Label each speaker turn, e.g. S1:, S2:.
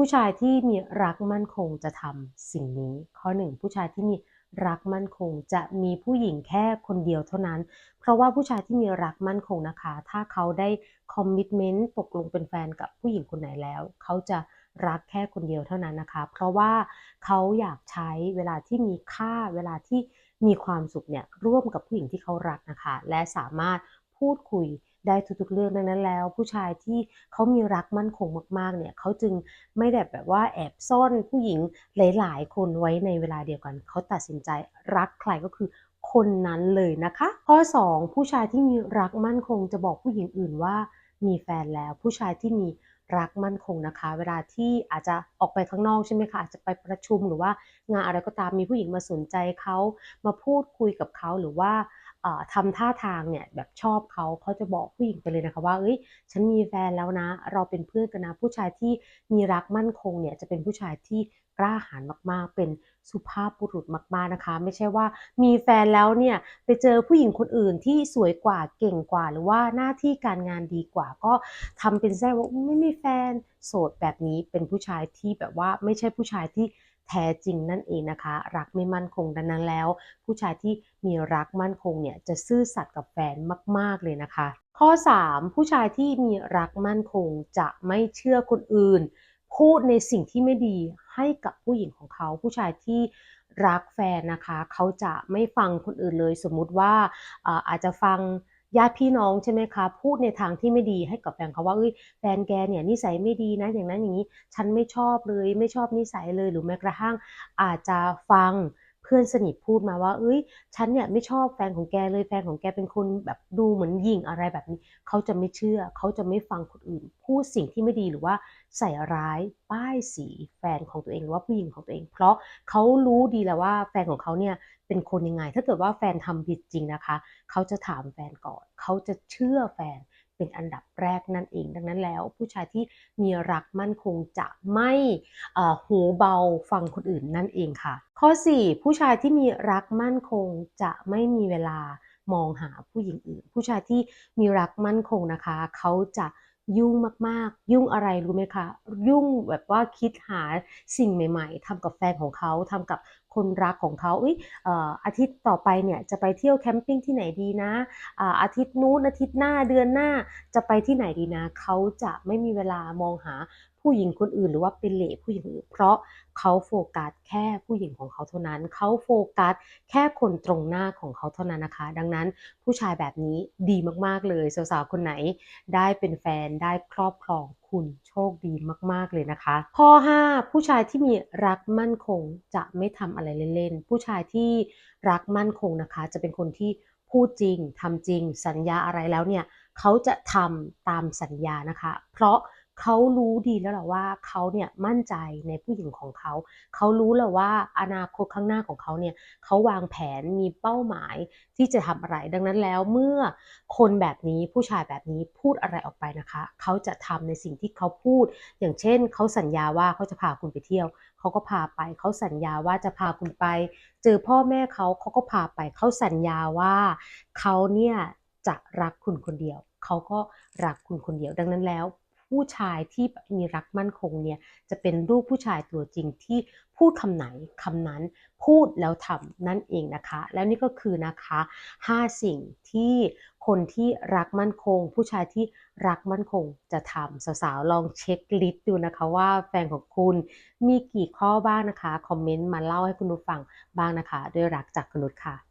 S1: ผู้ชายที่มีรักมั่นคงจะทำสิ่งนี้ ข้อหนึ่งผู้ชายที่มีรักมั่นคงจะมีผู้หญิงแค่คนเดียวเท่านั้น เพราะว่าผู้ชายที่มีรักมั่นคงนะคะ ถ้าเขาได้คอมมิชเมนต์ตกลงเป็นแฟนกับผู้หญิงคนไหนแล้ว เขาจะรักแค่คนเดียวเท่านั้นนะคะ เพราะว่าเขาอยากใช้เวลาที่มีค่าเวลาที่มีความสุขเนี่ยร่วมกับผู้หญิงที่เขารักนะคะ และสามารถพูดคุย ได้ทุกๆเรื่องดังนั้นแล้ว ผู้ชายที่เขามีรักมั่นคงมากๆเนี่ยเขาจึงไม่ได้แบบว่าแอบซ่อนผู้หญิงหลาย ๆ คนไว้ในเวลาเดียวกัน เขาตัดสินใจรักใครก็คือคนนั้นเลยนะคะ ข้อ 2 ผู้ชายที่มีรักมั่นคงจะบอกผู้หญิงอื่นว่ามีแฟนแล้ว ผู้ชายที่มีรักมั่นคงนะคะ เวลาที่อาจจะออกไปข้างนอกใช่ไหมคะอาจจะไปประชุมหรือว่างานอะไรก็ตามมีผู้หญิงมาสนใจเขามาพูดคุยกับเขาหรือว่า ทำท่าทางเนี่ยแบบชอบเขาเขาจะบอกผู้หญิงไปเลยนะคะว่าเอ้ยฉันมีแฟนแล้วนะ เราเป็นเพื่อนกันนะ ผู้ชายที่มีรักมั่นคงเนี่ยจะเป็นผู้ชายที่กล้าหาญมากๆ เป็นสุภาพบุรุษมากๆนะคะ ไม่ใช่ว่ามีแฟนแล้วเนี่ยไปเจอผู้หญิงคนอื่นที่สวยกว่าเก่งกว่า หรือว่าหน้าที่การงานดีกว่า ก็ทำเป็นแซ่ว่าไม่มีแฟนโสดแบบนี้เป็นผู้ชายที่แบบว่าไม่ใช่ผู้ชายที่ แท้จริงนั่นเองนะคะ รักไม่มั่นคงดังนั้นแล้ว ผู้ชายที่มีรักมั่นคงเนี่ยจะซื่อสัตย์กับแฟนมาก ๆ เลยนะคะ ข้อ 3 ผู้ชายที่มีรักมั่นคงจะไม่เชื่อคนอื่น พูดในสิ่งที่ไม่ดีให้กับผู้หญิงของเขา ผู้ชายที่รักแฟนนะคะ เขาจะไม่ฟังคนอื่นเลย สมมุติว่าอาจจะฟัง ญาติพี่น้องใช่ไหมคะ พูดในทางที่ไม่ดีให้กับแฟนเขาว่าเอ้ยแฟนแกเนี่ยนิสัยไม่ดีนะอย่างนั้นอย่างนี้ ฉันไม่ชอบเลย ไม่ชอบนิสัยเลยหรือแม้กระทั่งอาจจะฟัง พื่อนสนิทพูดมาว่า เอ้ย ฉันเนี่ยไม่ชอบแฟนของแกเลยแฟนของแกเป็นคนแบบดูเหมือนยิงอะไรแบบนี้ เขาจะไม่เชื่อ เขาจะไม่ฟังคนอื่น พูดสิ่งที่ไม่ดีหรือว่าใส่ร้ายป้ายสีแฟนของตัวเองหรือว่าผู้หญิงของตัวเอง เพราะเขารู้ดีแล้วว่าแฟนของเขาเนี่ยเป็นคนยังไง ถ้าเกิดว่าแฟนทำผิดจริงนะคะ เขาจะถามแฟนก่อน เขาจะเชื่อแฟน เป็นอันดับแรกนั่นเอง ดังนั้นแล้วผู้ชายที่มีรักมั่นคงจะไม่หูเบาฟังคนอื่นนั่นเองค่ะ ข้อ 4 ผู้ชายที่มีรักมั่นคงจะไม่มีเวลามองหาผู้หญิงอื่น ผู้ชายที่มีรักมั่นคงนะคะ เขาจะยุ่งมากๆ ยุ่งอะไรรู้ไหมคะ ยุ่งแบบว่าคิดหาสิ่งใหม่ ๆทำกับแฟนของเขาทำกับ คนรักของเขาเอ้ยอาทิตย์ต่อไปเนี่ยจะไปเที่ยวแคมปิ้งที่ไหนดีนะอาทิตย์นู้นอาทิตย์หน้าเดือนหน้าจะไปที่ไหนดีนะเขาจะไม่มีเวลามองหา ผู้หญิงคนอื่น หรือว่าเป็นเหล่ผู้หญิงอื่น เพราะเขาโฟกัสแค่ผู้หญิงของเขาเท่านั้น เขาโฟกัสแค่คนตรงหน้าของเขาเท่านั้นนะคะ ดังนั้นผู้ชายแบบนี้ดีมากๆเลยสาวๆคนไหน ได้เป็นแฟนได้ครอบครองคุณโชคดีมาก ๆ เลยนะคะ ข้อ 5 ผู้ชายที่มีรักมั่นคงจะไม่ทำอะไรเล่น ๆ ผู้ชายที่รักมั่นคงนะคะ จะเป็นคนที่พูดจริงทำจริง สัญญาอะไรแล้วเนี่ย เขาจะทำตามสัญญานะคะ เพราะ เขารู้ดีแล้วแหละว่าเขาเนี่ยมั่นใจในผู้หญิงของเขา เขารู้แล้วว่าอนาคตข้างหน้าของเขาเนี่ยเขาวางแผนมีเป้าหมายที่จะทำอะไร ดังนั้นแล้วเมื่อคนแบบนี้ผู้ชายแบบนี้พูดอะไรออกไปนะคะ เขาจะทำในสิ่งที่เขาพูด อย่างเช่น เขาสัญญาว่าเขาจะพาคุณไปเที่ยว เขาก็พาไป เขาสัญญาว่าจะพาคุณไป เจอพ่อแม่เขาเขาก็พาไป เขาสัญญาว่าเขาเนี่ยจะรักคุณคนเดียว เขาก็รักคุณคนเดียว ดังนั้นแล้ว ผู้ชายที่มีรักมั่นคงเนี่ยจะเป็นรูปผู้ชายตัวจริงที่พูดคำไหนคำนั้นพูดแล้วทำนั่นเองนะคะ แล้วนี่ก็คือนะคะ 5 สิ่งที่คนที่รักมั่นคง ผู้ชายที่รักมั่นคงจะทำสาวๆลองเช็คลิสต์ดูนะคะว่าแฟนของคุณมีกี่ข้อบ้างนะคะ คอมเมนต์มาเล่าให้คุณผู้ฟังบ้างนะคะ ด้วยรักจากคุณนุชค่ะ